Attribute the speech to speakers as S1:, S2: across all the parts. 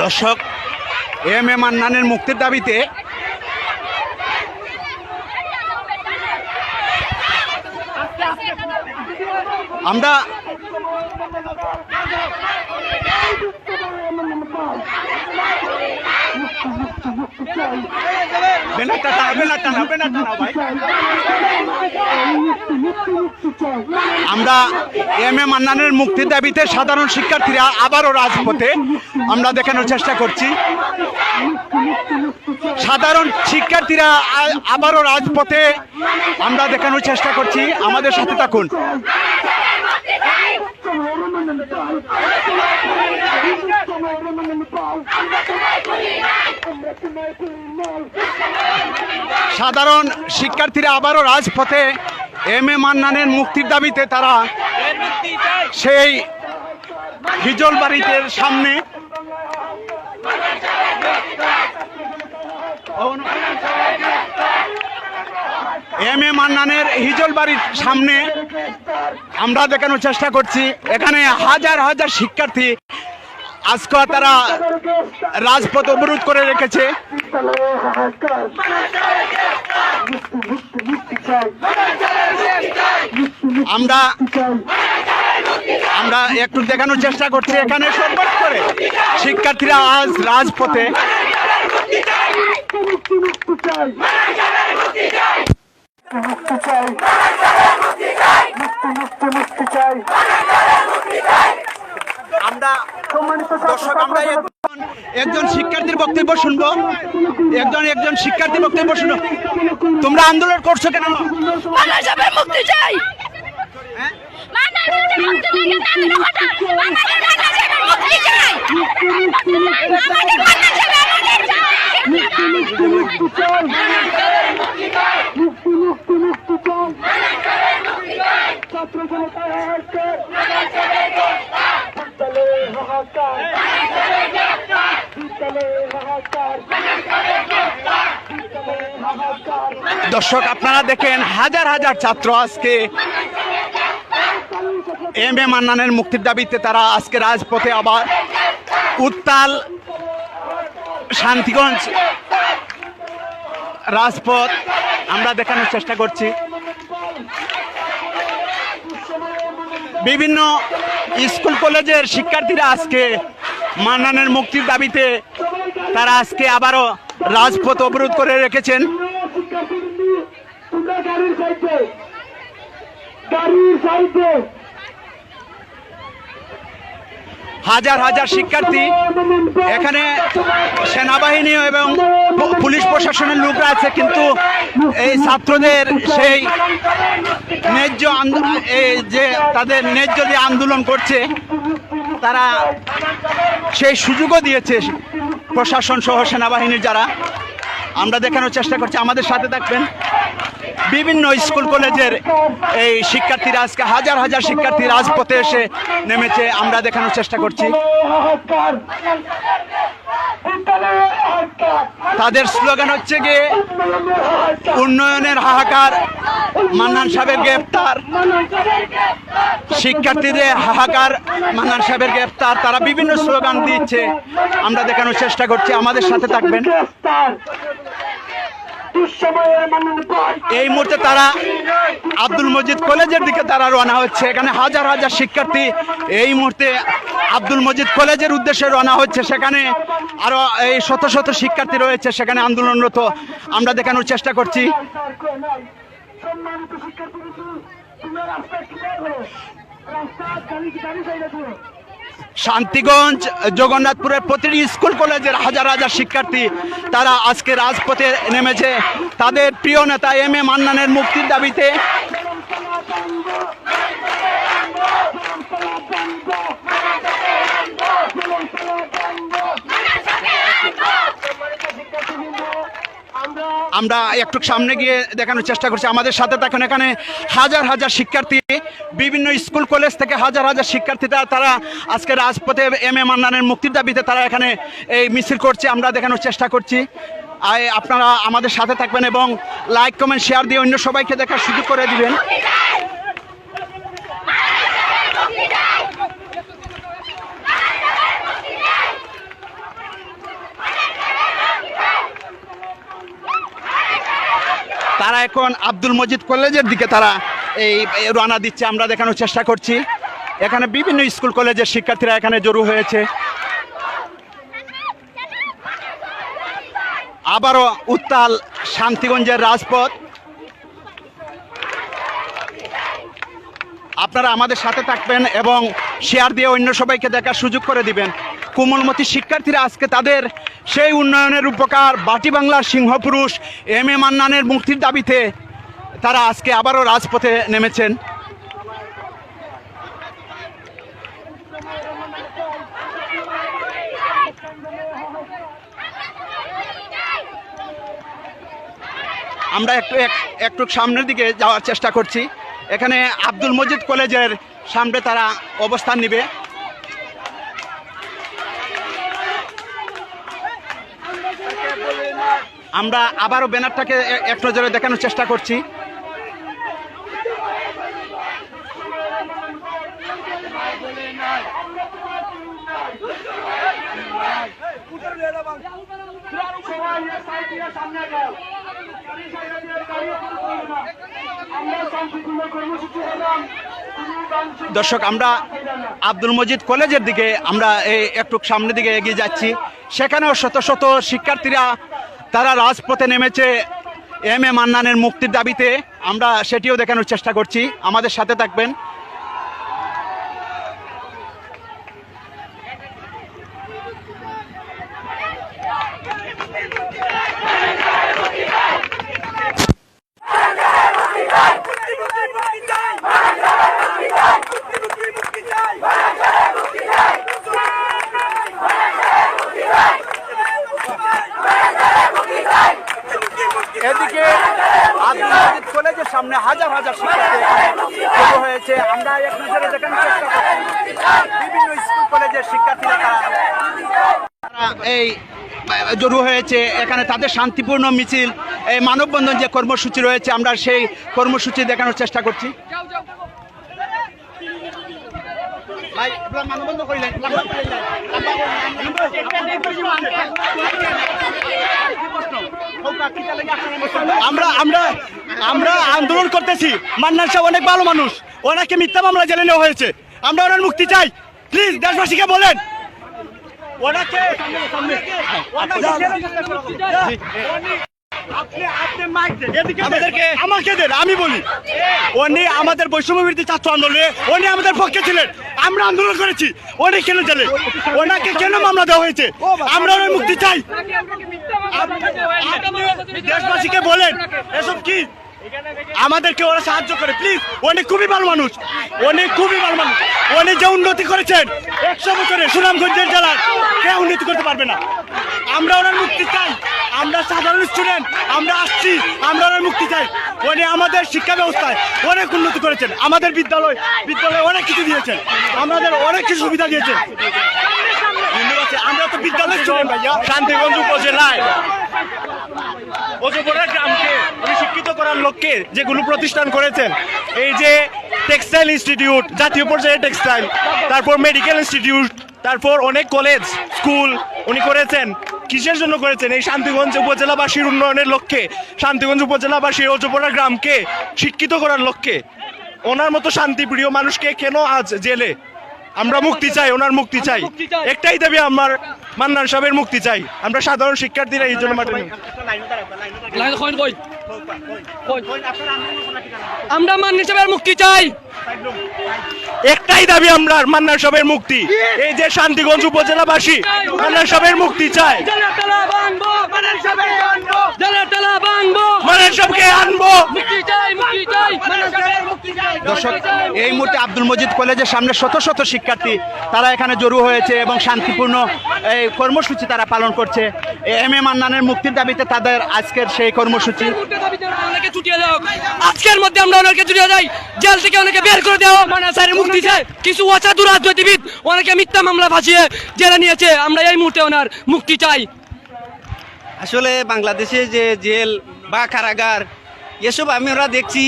S1: দর্শক M A মান্নানের মুক্তির দাবিতে আমরা বেনার টানা আমরা এম এ মান্নানের মুক্তির দাবিতে সাধারণ শিক্ষার্থীরা আবারও রাজপথে আমরা দেখানোর চেষ্টা করছি সাধারণ শিক্ষার্থীরা আবারও রাজপথে আমরা দেখানোর চেষ্টা করছি আমাদের সাথে থাকুন সাধারণ শিক্ষার্থীরা আবারও রাজপথে এম এ মান্নানের মুক্তির দাবিতে তারা সেই হিজল বাড়িতে সামনে এম এ মান্নানের হিজল বাড়ির সামনে আমরা দেখানোর চেষ্টা করছি এখানে হাজার হাজার শিক্ষার্থী আজকে তারা রাজপথ অবরোধ করে রেখেছে আমরা আমরা একটু দেখানোর চেষ্টা করছি এখানে সম্পর্ক করে শিক্ষার্থীরা আজ রাজপথে মুক্তি চাই দর্শক আমরা একজন শিক্ষার্থীর বক্তব্য শুনবো একজন একজন শিক্ষার্থী বক্তব্য শুনো তোমরা আন্দোলন করছো কেন মুক্তি চাই মুক্তি চাই দর্শক আপনারা দেখেন হাজার হাজার ছাত্র আজকে এম এ মান্নানের মুক্তির দাবিতে তারা আজকে রাজপথে আবার উত্তাল শান্তিগঞ্জ রাজপথ আমরা দেখানোর চেষ্টা করছি বিভিন্ন স্কুল কলেজের শিক্ষার্থীরা আজকে মান্নানের মুক্তির দাবিতে তারা আজকে আবারও রাজপথ অবরোধ করে রেখেছেন না গাড়ির সাইডে গাড়ির সাইডে হাজার হাজার শিক্ষার্থী এখানে সেনাবাহিনী এবং পুলিশ প্রশাসনের লোকরা আছে কিন্তু এই ছাত্রদের সেই ন্যায্য আন্দোলন এই যে তাদের ন্যায্য যে আন্দোলন করছে তারা সেই সুযোগও দিয়েছে প্রশাসন সহ সেনাবাহিনীর যারা আমরা দেখানোর চেষ্টা করছি আমাদের সাথে থাকবেন বিভিন্ন স্কুল কলেজের এই শিক্ষার্থীরা আজকে হাজার হাজার শিক্ষার্থী রাজপথে এসে নেমেছে আমরা দেখানোর চেষ্টা করছি তাদের স্লোগান হচ্ছে গিয়ে উন্নয়নের হাহাকার মান্নান সাহেবের গ্রেপ্তার শিক্ষার্থীদের হাহাকার মান্নান সাহেবের গ্রেপ্তার তারা বিভিন্ন স্লোগান দিচ্ছে আমরা দেখানোর চেষ্টা করছি আমাদের সাথে থাকবেন এই মুহূর্তে তারা আব্দুল মজিদ কলেজের দিকে তারা রওনা হচ্ছে এখানে হাজার হাজার শিক্ষার্থী এই মুহূর্তে আব্দুল মজিদ কলেজের উদ্দেশ্যে রওনা হচ্ছে সেখানে আরও এই শত শত শিক্ষার্থী রয়েছে সেখানে আন্দোলনরত আমরা দেখানোর চেষ্টা করছি রাস্তা শান্তিগঞ্জ জগন্নাথপুরের প্রতিটি স্কুল কলেজের হাজার হাজার শিক্ষার্থী তারা আজকে রাজপথে নেমেছে তাদের প্রিয় নেতা এম এ মান্নানের মুক্তির দাবিতে আমরা একটু সামনে গিয়ে দেখানোর চেষ্টা করছি আমাদের সাথে তখন এখানে হাজার হাজার শিক্ষার্থী বিভিন্ন স্কুল কলেজ থেকে হাজার হাজার শিক্ষার্থীরা তারা আজকে রাজপথে এম এ মান্নানের মুক্তির দাবিতে তারা এখানে এই মিছিল করছে আমরা দেখানোর চেষ্টা করছি আপনারা আমাদের সাথে থাকবেন এবং লাইক কমেন্ট শেয়ার দিয়ে অন্য সবাইকে দেখার সুযোগ করে দিবেন তারা এখন আব্দুল মজিদ কলেজের দিকে তারা এই রওনা দিচ্ছে আমরা দেখানোর চেষ্টা করছি এখানে বিভিন্ন স্কুল কলেজের শিক্ষার্থীরা এখানে জড়ো হয়েছে আবারও উত্তাল শান্তিগঞ্জের রাজপথ আপনারা আমাদের সাথে থাকবেন এবং শেয়ার দিয়ে অন্য সবাইকে দেখার সুযোগ করে দিবেন কোমলমতি শিক্ষার্থীরা আজকে তাদের সেই উন্নয়নের উপকার বাটি বাংলার সিংহপুরুষ এম এ মান্নানের মুক্তির দাবিতে তারা আজকে আবারও রাজপথে নেমেছেন আমরা একটু একটু সামনের দিকে যাওয়ার চেষ্টা করছি এখানে আব্দুল মজিদ কলেজের সামনে তারা অবস্থান নেবে আমরা আবারও ব্যানারটাকে এক নজরে দেখানোর চেষ্টা করছি দর্শক আমরা আব্দুল মজিদ কলেজের দিকে আমরা একটু সামনের দিকে এগিয়ে যাচ্ছি সেখানেও শত শত শিক্ষার্থীরা তারা রাজপথে নেমেছে এম এ মান্নানের মুক্তির দাবিতে আমরা সেটিও দেখানোর চেষ্টা করছি আমাদের সাথে থাকবেন জড়ো হয়েছে এখানে তাদের শান্তিপূর্ণ মিছিল এই মানববন্ধন যে কর্মসূচি রয়েছে আমরা সেই কর্মসূচি দেখানোর চেষ্টা করছি আমরা আমরা আমরা আন্দোলন করতেছি মান্নান সাহেব অনেক ভালো মানুষ ওনাকে মিথ্যা মামলা জেলে নেওয়া হয়েছে আমরা ওনার মুক্তি চাই প্লিজ দেশবাসীকে বলেন ওনাকে আমাকে দেন আমি বলি উনি আমাদের বৈষম্য বিরোধী ছাত্র আন্দোলনে উনি আমাদের পক্ষে ছিলেন আমরা আন্দোলন করেছি উনি কেন জেলে ওনাকে কেন মামলা দেওয়া হয়েছে আমরা ওনার মুক্তি চাই দেশবাসীকে বলেন এসব কি আমাদেরকে ওরা সাহায্য করে প্লিজ উনি খুবই ভালো মানুষ উনি খুবই ভালো মানুষ উনি যে উন্নতি করেছেন একশো বছরে সুনামগঞ্জের জেলার কে উন্নতি করতে পারবে না আমরা ওনার মুক্তি চাই আমরা সাধারণ স্টুডেন্ট আমরা আসছি আমরা ওনার মুক্তি চাই উনি আমাদের শিক্ষা ব্যবস্থায় অনেক উন্নতি করেছেন আমাদের বিদ্যালয় বিদ্যালয়ে অনেক কিছু দিয়েছেন আমাদের অনেক কিছু সুবিধা দিয়েছেন আমরা তো বিদ্যালয় স্টুডেন্ট ভাইয়া শান্তিগঞ্জ উপজেলায় গ্রামকে শিক্ষিত করার লক্ষ্যে যেগুলো প্রতিষ্ঠান করেছেন এই যে টেক্সটাইল ইনস্টিটিউট জাতীয় পর্যায়ে টেক্সটাইল তারপর মেডিকেল ইনস্টিটিউট তারপর অনেক কলেজ স্কুল উনি করেছেন কিসের জন্য করেছেন এই শান্তিগঞ্জ উপজেলাবাসীর উন্নয়নের লক্ষ্যে শান্তিগঞ্জ উপজেলাবাসীর অজপড়া গ্রামকে শিক্ষিত করার লক্ষ্যে ওনার মতো শান্তিপ্রিয় মানুষকে কেন আজ জেলে আমরা মুক্তি চাই ওনার মুক্তি চাই একটাই দাবি আমার মান্নান সাহেবের মুক্তি চাই আমরা সাধারণ শিক্ষার্থীরা এই জন্য মাঠে আমরা মান্নান সাহেবের মুক্তি চাই একটাই দাবি আমরা মান্নান সাহেবের মুক্তি এই যে শান্তিগঞ্জ উপজেলাবাসী মান্নান সাহেবের মুক্তি চাই এই মুহূর্তে আব্দুল মজিদ কলেজের সামনে শত শত শিক্ষার্থী তারা এখানে জড়ু হয়েছে এবং শান্তিপূর্ণ এই কর্মসূচি তারা পালন করছে এম এ মান্নানের মুক্তির দাবিতে তাদের আজকের সেই কর্মসূচি আজকের মধ্যে আমরা জুড়িয়ে যাই জেল থেকে বের করে দেওয়া মানে স্যারের মুক্তি কিছু অসাধু রাজনীতিবিদ মিথ্যা মামলা জেলে নিয়েছে আমরা এই মুহূর্তে ওনার মুক্তি চাই আসলে বাংলাদেশে যে জেল বা কারাগার এসব আমি ওরা দেখছি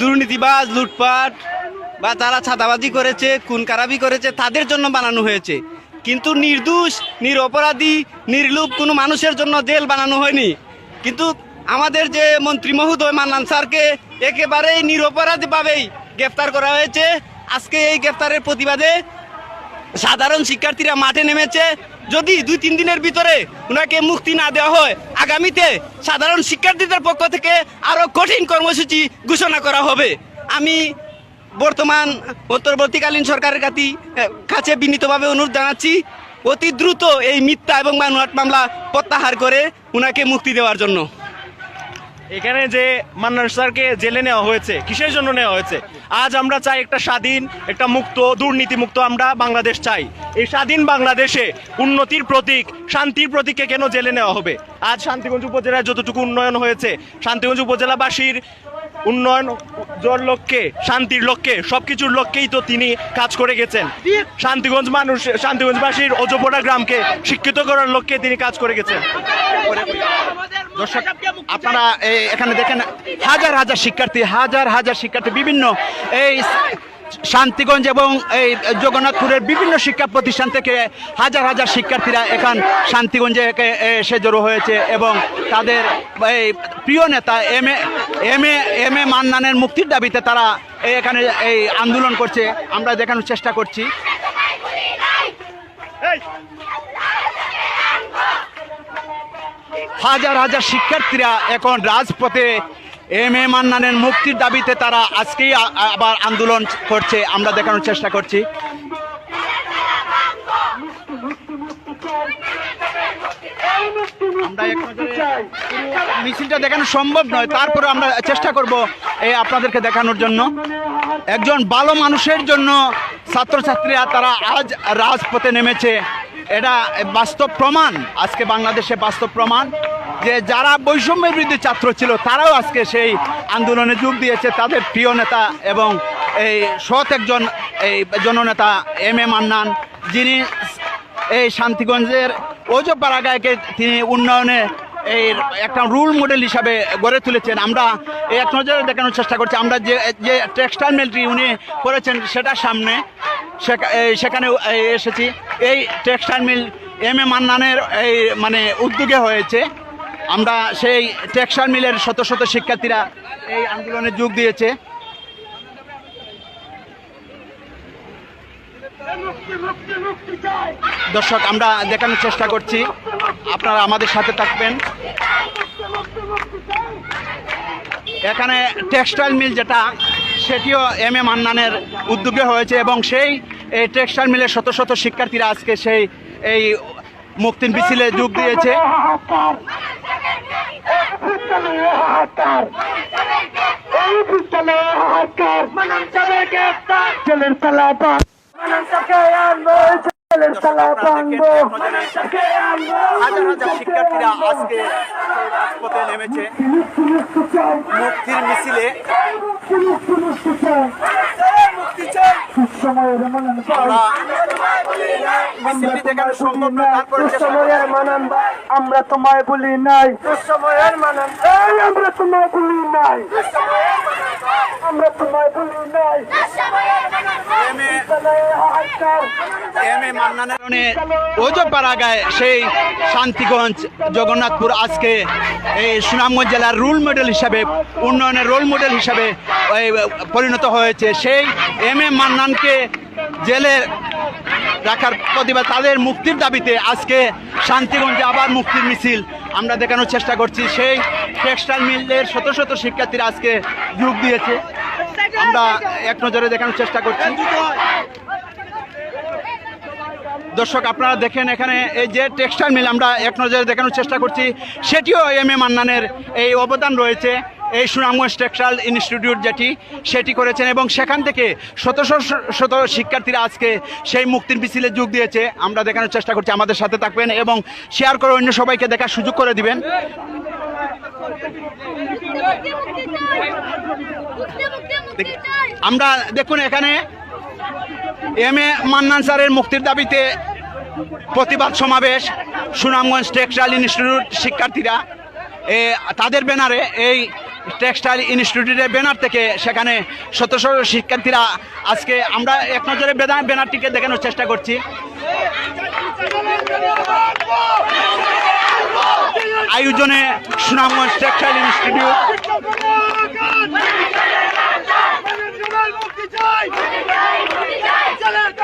S1: দুর্নীতিবাজ লুটপাট বা তারা ছাদাবাজি করেছে খুন করেছে তাদের জন্য বানানো হয়েছে কিন্তু নির্দোষ নিরপরাধী নির্লুপ কোনো মানুষের জন্য জেল বানানো হয়নি কিন্তু আমাদের যে মন্ত্রী মহোদয় মান্নান স্যারকে একেবারেই নিরপরাধভাবেই গ্রেফতার করা হয়েছে আজকে এই গ্রেফতারের প্রতিবাদে সাধারণ শিক্ষার্থীরা মাঠে নেমেছে যদি দুই তিন দিনের ভিতরে ওনাকে মুক্তি না দেওয়া হয় আগামীতে সাধারণ শিক্ষার্থীদের পক্ষ থেকে আরও কঠিন কর্মসূচি ঘোষণা করা হবে আমি বর্তমান উত্তরবর্তীকালীন সরকারের কাছে বিনীতভাবে অনুরোধ জানাচ্ছি অতি দ্রুত এই মিথ্যা এবং মানুহাট মামলা প্রত্যাহার করে উনাকে মুক্তি দেওয়ার জন্য এখানে যে মান্নার স্যারকে জেলে নেওয়া হয়েছে কিসের জন্য নেওয়া হয়েছে আজ আমরা চাই একটা স্বাধীন একটা মুক্ত দুর্নীতিমুক্ত আমরা বাংলাদেশ চাই এই স্বাধীন বাংলাদেশে উন্নতির প্রতীক শান্তির প্রতীককে কেন জেলে নেওয়া হবে আজ শান্তিগঞ্জ উপজেলায় যতটুকু উন্নয়ন হয়েছে শান্তিগঞ্জ উপজেলাবাসীর উন্নয়ন জোর লক্ষ্যে শান্তির লক্ষ্যে সব কিছুর লক্ষ্যেই তো তিনি কাজ করে গেছেন শান্তিগঞ্জ মানুষ শান্তিগঞ্জবাসীর অজপোড়া গ্রামকে শিক্ষিত করার লক্ষ্যে তিনি কাজ করে গেছেন দর্শক আপনারা এখানে দেখেন হাজার হাজার শিক্ষার্থী হাজার হাজার শিক্ষার্থী বিভিন্ন এই শান্তিগঞ্জ এবং এই জগন্নাথপুরের বিভিন্ন শিক্ষা প্রতিষ্ঠান থেকে হাজার হাজার শিক্ষার্থীরা এখান শান্তিগঞ্জে এসে জড়ো হয়েছে এবং তাদের এই প্রিয় নেতা M A M A M A মান্নানের মুক্তির দাবিতে তারা এখানে এই আন্দোলন করছে আমরা দেখানোর চেষ্টা করছি হাজার হাজার শিক্ষার্থীরা এখন রাজপথে এম এ মান্নানের মুক্তির দাবিতে তারা আজকেই আবার আন্দোলন করছে আমরা দেখানোর চেষ্টা করছি মিছিলটা দেখানো সম্ভব নয় তারপরে আমরা চেষ্টা করব এই আপনাদেরকে দেখানোর জন্য একজন ভালো মানুষের জন্য ছাত্রছাত্রীরা তারা আজ রাজপথে নেমেছে এটা বাস্তব প্রমাণ আজকে বাংলাদেশে বাস্তব প্রমাণ যে যারা বৈষম্যের বিরুদ্ধে ছাত্র ছিল তারাও আজকে সেই আন্দোলনে যোগ দিয়েছে তাদের প্রিয় নেতা এবং এই সৎ একজন এই জননেতা এম এ মান্নান যিনি এই শান্তিগঞ্জের ওজপাড়াগায়কে তিনি উন্নয়নে এই একটা রোল মডেল হিসাবে গড়ে তুলেছেন আমরা এই এক নজরে দেখানোর চেষ্টা করছি আমরা যে যে টেক্সটাইল মিলটি উনি করেছেন সেটা সামনে সেখানে এসেছি এই টেক্সটাইল মিল এম এ মান্নানের এই মানে উদ্যোগে হয়েছে আমরা সেই টেক্সার মিলের শত শত শিক্ষার্থীরা এই আন্দোলনে যোগ দিয়েছে দর্শক আমরা দেখানোর চেষ্টা করছি আপনারা আমাদের সাথে থাকবেন এখানে টেক্সটাইল মিল যেটা সেটিও এম এ মান্নানের উদ্যোগে হয়েছে এবং সেই এই টেক্সটাইল মিলের শত শত শিক্ষার্থীরা আজকে সেই এই মুক্তির মিছিলে যোগ দিয়েছে নেমেছে মুক্তির মিছিলে মুক্তি মুক্তি চাই সময়ের মানান ভাই আমরা তোমায় বলি নাই আমরা তোমায় বলি নাই আমরা তোমায় বলি নাই এম এ মান্নানের ওজোপাড়া গায়ে সেই শান্তিগঞ্জ জগন্নাথপুর আজকে এই সুনামগঞ্জ জেলার রোল মডেল হিসাবে উন্নয়নের রোল মডেল হিসাবে পরিণত হয়েছে সেই এম এ মান্নানকে জেলে রাখার প্রতিবাদ তাদের মুক্তির দাবিতে আজকে শান্তিগঞ্জে আবার মুক্তির মিছিল আমরা দেখানোর চেষ্টা করছি সেই টেক্সটাইল মিলের শত শত শিক্ষার্থীরা আজকে যোগ দিয়েছে আমরা এক নজরে দেখানোর চেষ্টা করছি দর্শক আপনারা দেখেন এখানে এই যে টেক্সটাইল মিল আমরা এক নজরে দেখানোর চেষ্টা করছি সেটিও এম এ মান্নানের এই অবদান রয়েছে এই সুনামগঞ্জ টেক্সটাইল ইনস্টিটিউট যেটি সেটি করেছেন এবং সেখান থেকে শত শত শিক্ষার্থীরা আজকে সেই মুক্তির মিছিলে যোগ দিয়েছে আমরা দেখানোর চেষ্টা করছি আমাদের সাথে থাকবেন এবং শেয়ার করে অন্য সবাইকে দেখার সুযোগ করে দিবেন আমরা দেখুন এখানে এম এ মান্নান স্যারের মুক্তির দাবিতে প্রতিবাদ সমাবেশ সুনামগঞ্জ টেক্সটাইল ইনস্টিটিউট শিক্ষার্থীরা তাদের ব্যানারে এই টেক্সটাইল ইনস্টিটিউটের ব্যানার থেকে সেখানে শত শত শিক্ষার্থীরা আজকে আমরা এক নজরে ব্যানারটিকে দেখানোর চেষ্টা করছি আয়োজনে সুনামগঞ্জ টেক্সটাইল ইনস্টিটিউট দর্শক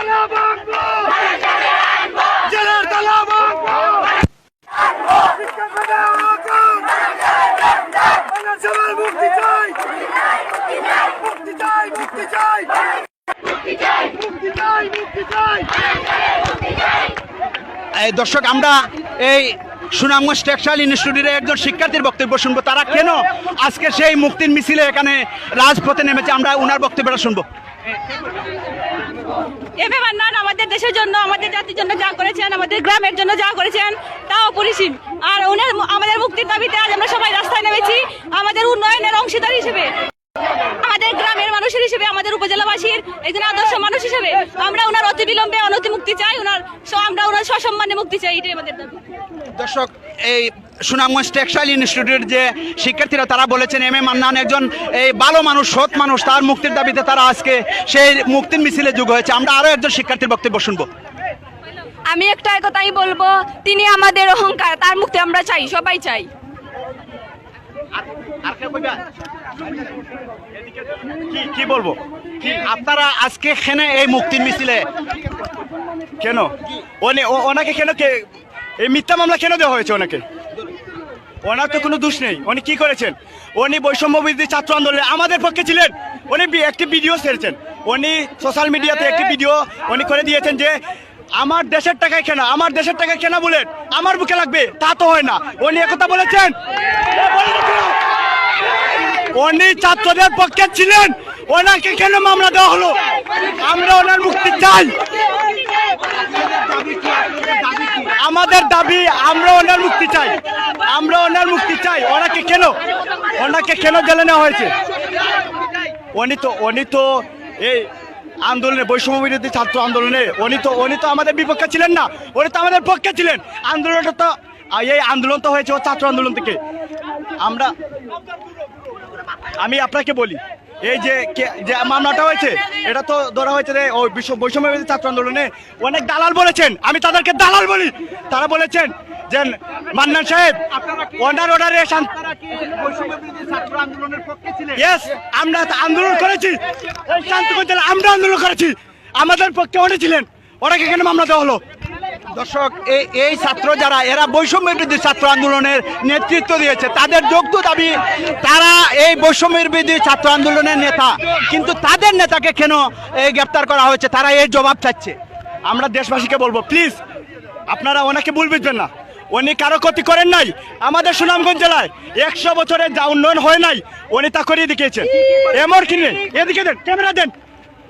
S1: আমরা এই সুনামগঞ্জ টেক্সটাইল ইনস্টিটিউটের একজন শিক্ষার্থীর বক্তব্য শুনবো তারা কেন আজকে সেই মুক্তির মিছিলে এখানে রাজপথে নেমেছে আমরা ওনার বক্তব্যটা শুনবো এভাবে নান আমাদের দেশের জন্য আমাদের জাতির জন্য যা করেছেন আমাদের গ্রামের জন্য যা করেছেন তা অপরিসীম আর ওনার আমাদের মুক্তির দাবিতে আজ আমরা সবাই রাস্তায় নেমেছি আমাদের উন্নয়নের অংশীদার হিসেবে আমাদের গ্রামের মানুষের হিসেবে আমাদের উপজেলাবাসীর একজন আদর্শ মানুষ হিসেবে আমরা ওনার অতি বিলম্বে অনতি মুক্তি চাই ওনার আমরা ওনার সসম্মানে মুক্তি চাই এটাই আমাদের দাবি দর্শক এই সুনামগঞ্জ টেক্সটাইল ইনস্টিটিউট যে শিক্ষার্থীরা তারা বলেছেন এম এ মান্নান একজন এই ভালো মানুষ সৎ মানুষ তার মুক্তির দাবিতে তারা আজকে সেই মুক্তির মিছিলে যুগ হয়েছে আমরা আরও একজন শিক্ষার্থীর বক্তব্য শুনব আমি একটা কথাই বলবো তিনি আমাদের অহংকার তার মুক্তি আমরা চাই সবাই চাই কি বলবো কি আপনারা আজকে খেনে এই মুক্তির মিছিলে কেন ওনাকে কেন এই মিথ্যা মামলা কেন দেওয়া হয়েছে ওনাকে ওনার তো কোনো দোষ নেই উনি কি করেছেন উনি বৈষম্য বিরোধী ছাত্র আন্দোলনে আমাদের পক্ষে ছিলেন উনি একটি ভিডিও ছেড়েছেন উনি সোশ্যাল মিডিয়াতে একটি ভিডিও উনি করে দিয়েছেন যে আমার দেশের টাকায় কেনা আমার দেশের টাকায় কেনা বলেন আমার বুকে লাগবে তা তো হয় না উনি একথা বলেছেন উনি ছাত্রদের পক্ষে ছিলেন ওনাকে কেন মামলা দেওয়া হলো আমরা ওনার মুক্তি চাই আমাদের দাবি আমরা ওনার মুক্তি চাই আমরা ওনার মুক্তি চাই ওনাকে কেন ওনাকে কেন জেলে নেওয়া হয়েছে উনি তো উনি তো এই আন্দোলনে বৈষম্য বিরোধী ছাত্র আন্দোলনে উনি তো উনি তো আমাদের বিপক্ষে ছিলেন না উনি তো আমাদের পক্ষে ছিলেন আন্দোলনটা তো এই আন্দোলন তো হয়েছে ও ছাত্র আন্দোলন থেকে আমরা আমি আপনাকে বলি এই যে যে মামলাটা হয়েছে এটা তো ধরা হয়েছে যে ওই বিশ্ব বৈষম্য ছাত্র আন্দোলনে অনেক দালাল বলেছেন আমি তাদেরকে দালাল বলি তারা বলেছেন যে মান্নান সাহেব অর্ডার অর্ডারে আমরা আন্দোলন করেছি শান্তিগঞ্জ আমরা আন্দোলন করেছি আমাদের পক্ষে অনেক ছিলেন ওরা এখানে মামলা দেওয়া হলো দর্শক এই এই ছাত্র যারা এরা বৈষম্য বৃদ্ধি ছাত্র আন্দোলনের নেতৃত্ব দিয়েছে তাদের যোগ্য দাবি তারা এই বৈষম্য বৃদ্ধি ছাত্র আন্দোলনের নেতা কিন্তু তাদের নেতাকে কেন এই গ্রেপ্তার করা হয়েছে তারা এই জবাব চাচ্ছে আমরা দেশবাসীকে বলবো প্লিজ আপনারা ওনাকে ভুল বুঝবেন না উনি কারো ক্ষতি করেন নাই আমাদের সুনামগঞ্জ জেলায় একশো বছরের যা উন্নয়ন হয় নাই উনি তা করিয়ে দেখিয়েছেন এমন কিনে এদিকে দেন ক্যামেরা দেন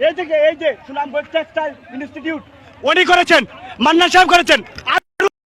S1: এই যে এই যে সুনামগঞ্জ টেক্সটাইল ইনস্টিটিউট উনি করেছেন মান্না সাহেব করেছেন